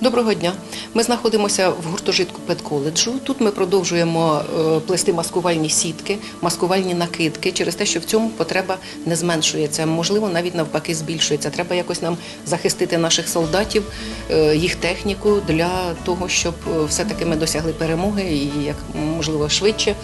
Доброго дня. Ми знаходимося в гуртожитку педколеджу. Тут ми продовжуємо е, плести маскувальні сітки, маскувальні накидки через те, що в цьому потреба не зменшується. Можливо, навіть навпаки збільшується. Треба якось нам захистити наших солдатів, е, їх техніку для того, щоб е, все-таки ми досягли перемоги і як можливо швидше.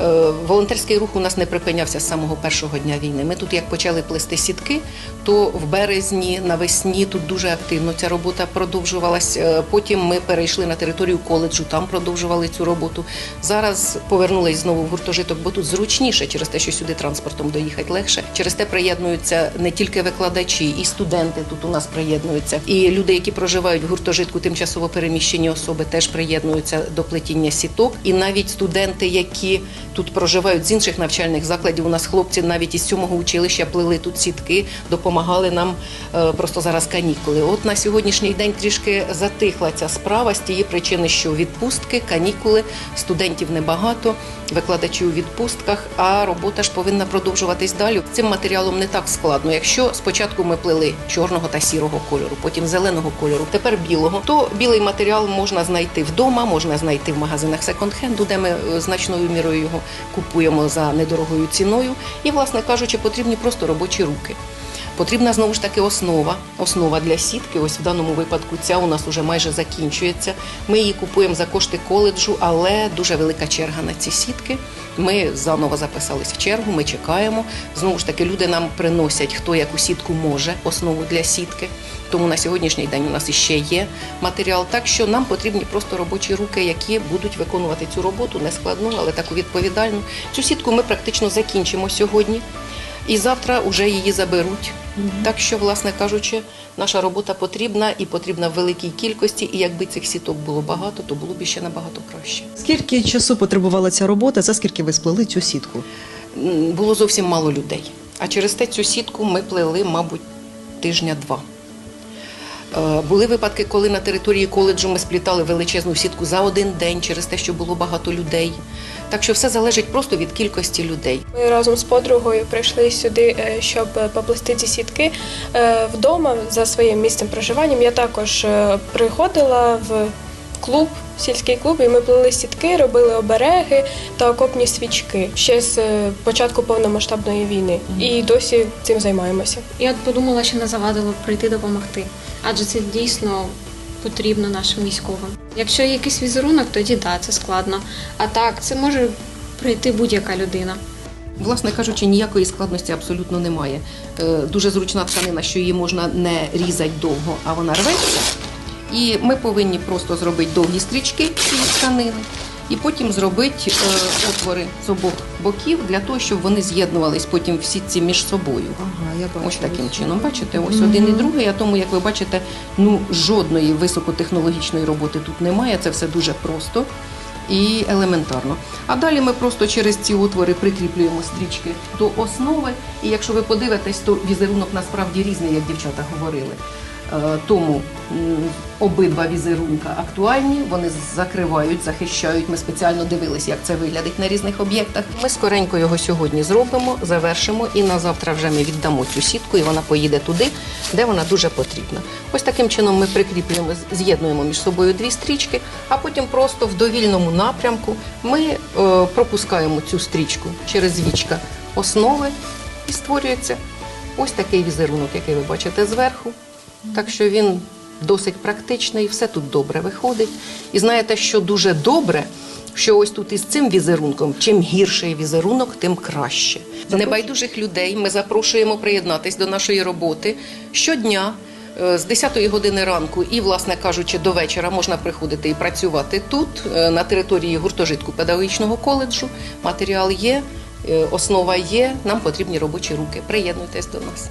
Е, Волонтерський рух у нас не припинявся з самого першого дня війни. Ми тут, як почали плести сітки, то в березні, навесні тут дуже активно ця робота продовжувалась. Е, Потім ми перейшли на територію коледжу, там продовжували цю роботу. Зараз повернулись знову в гуртожиток, бо тут зручніше через те, що сюди транспортом доїхати легше. Через те приєднуються не тільки викладачі, і студенти тут у нас приєднуються. І люди, які проживають в гуртожитку, тимчасово переміщені особи, теж приєднуються до плетіння сіток. І навіть студенти, які тут проживають з інших навчальних закладів. У нас хлопці навіть із сьомого училища плели тут сітки, допомагали нам е, просто зараз канікули. От на сьогоднішній день трішки затихла ця справа з тієї причини, що відпустки, канікули, студентів небагато, викладачів у відпустках, а робота ж повинна продовжуватись далі. Цим матеріалом не так складно. Якщо спочатку ми плели чорного та сірого кольору, потім зеленого кольору, тепер білого, то білий матеріал можна знайти вдома, можна знайти в магазинах секонд-хенду, де ми е, значною мірою його купуємо за недорогою ціною. І, власне кажучи, потрібні просто робочі руки. Потрібна знову ж таки основа. Основа для сітки. Ось в даному випадку ця у нас вже майже закінчується. Ми її купуємо за кошти коледжу, але дуже велика черга на ці сітки. Ми заново записались в чергу. Ми чекаємо. Знову ж таки, люди нам приносять хто яку сітку може, основу для сітки. Тому на сьогоднішній день у нас іще є матеріал. Так що нам потрібні просто робочі руки, які будуть виконувати цю роботу не складну, але таку відповідальну. Цю сітку ми практично закінчимо сьогодні. І завтра вже її заберуть. Так що, власне кажучи, наша робота потрібна і потрібна в великій кількості. І якби цих сіток було багато, то було б ще набагато краще. Скільки часу потребувала ця робота? За скільки ви сплели цю сітку? Було зовсім мало людей. А через те цю сітку ми плели, мабуть, тижня-два. Е, Були випадки, коли на території коледжу ми сплітали величезну сітку за один день через те, що було багато людей. Так що все залежить просто від кількості людей. Ми разом з подругою прийшли сюди, е, щоб поплести ці сітки Е, вдома за своїм місцем проживання. Я також е, приходила в клуб, сільський клуб, і ми плели сітки, робили обереги та окопні свічки ще з початку повномасштабної війни. І досі цим займаємося. Я подумала, що не завадило прийти допомогти, адже це дійсно потрібно нашим військовим. Якщо є якийсь візерунок, тоді да, це складно. А так, це може прийти будь-яка людина. Власне кажучи, ніякої складності абсолютно немає. Е, Дуже зручна тканина, що її можна не різати довго, а вона рветься. І ми повинні просто зробити довгі стрічки цієї тканини, і потім зробити е, отвори з обох боків для того, щоб вони з'єднувались потім всі ці між собою. Ага, я бачу. Ось таким чином. Бачите, ось один і другий. А тому, як ви бачите, ну жодної високотехнологічної роботи тут немає. Це все дуже просто і елементарно. А далі ми просто через ці отвори прикріплюємо стрічки до основи. І якщо ви подивитесь, то візерунок насправді різний, як дівчата говорили. Е, Тому обидва візерунка актуальні, вони закривають, захищають. Ми спеціально дивилися, як це виглядить на різних об'єктах. Ми скоренько його сьогодні зробимо, завершимо, і на завтра вже ми віддамо цю сітку, і вона поїде туди, де вона дуже потрібна. Ось таким чином ми прикріплюємо, з'єднуємо між собою дві стрічки, а потім просто в довільному напрямку ми е, пропускаємо цю стрічку через вічка основи і створюється ось такий візерунок, який ви бачите зверху. Так що він досить практичний, все тут добре виходить. І знаєте, що дуже добре, що ось тут із цим візерунком, чим гірший візерунок, тим краще. Небайдужих людей ми запрошуємо приєднатись до нашої роботи щодня. е, З 10 години ранку і, власне кажучи, до вечора можна приходити і працювати тут, е, на території гуртожитку педагогічного коледжу. Матеріал є, е, основа є. Нам потрібні робочі руки. Приєднуйтесь до нас.